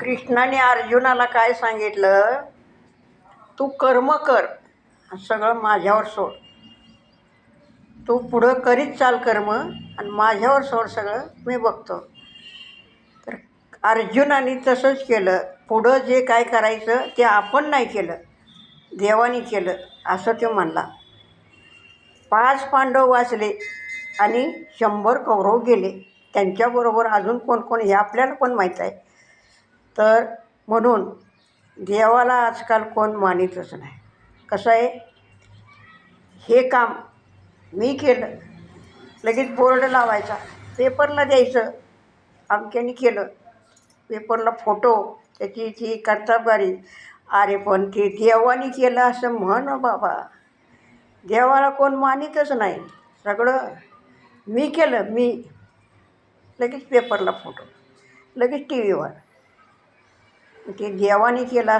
कृष्णाने अर्जुनाला काय सांगितलं? तू कर्म कर सगळं माझ्यावर सोड. तू पुढं करीत चाल कर्म आणि माझ्यावर सोड सगळं मी बघतो. तर अर्जुनाने तसंच केलं. पुढं जे काय करायचं ते आपण नाही केलं. देवाने केलं असं तो म्हणला. पाच पांडव वाचले आणि शंभर कौरव गेले. त्यांच्याबरोबर अजून कोण कोण हे आपल्याला पण माहीत आहे. तर म्हणून देवाला आजकाल कोण मानितच नाही. कसं आहे? हे काम मी केलं. लगेच बोर्ड लावायचा. पेपरला द्यायचं. अमक्याने केलं. पेपरला फोटो त्याची ती कर्तबगारी. अरे पण ते देवाने केलं असं म्हण बाबा. देवाला कोण मानितच नाही. सगळं मी केलं मी. लगेच पेपरला फोटो. लगेच टी व्हीवर ते देवाने केलं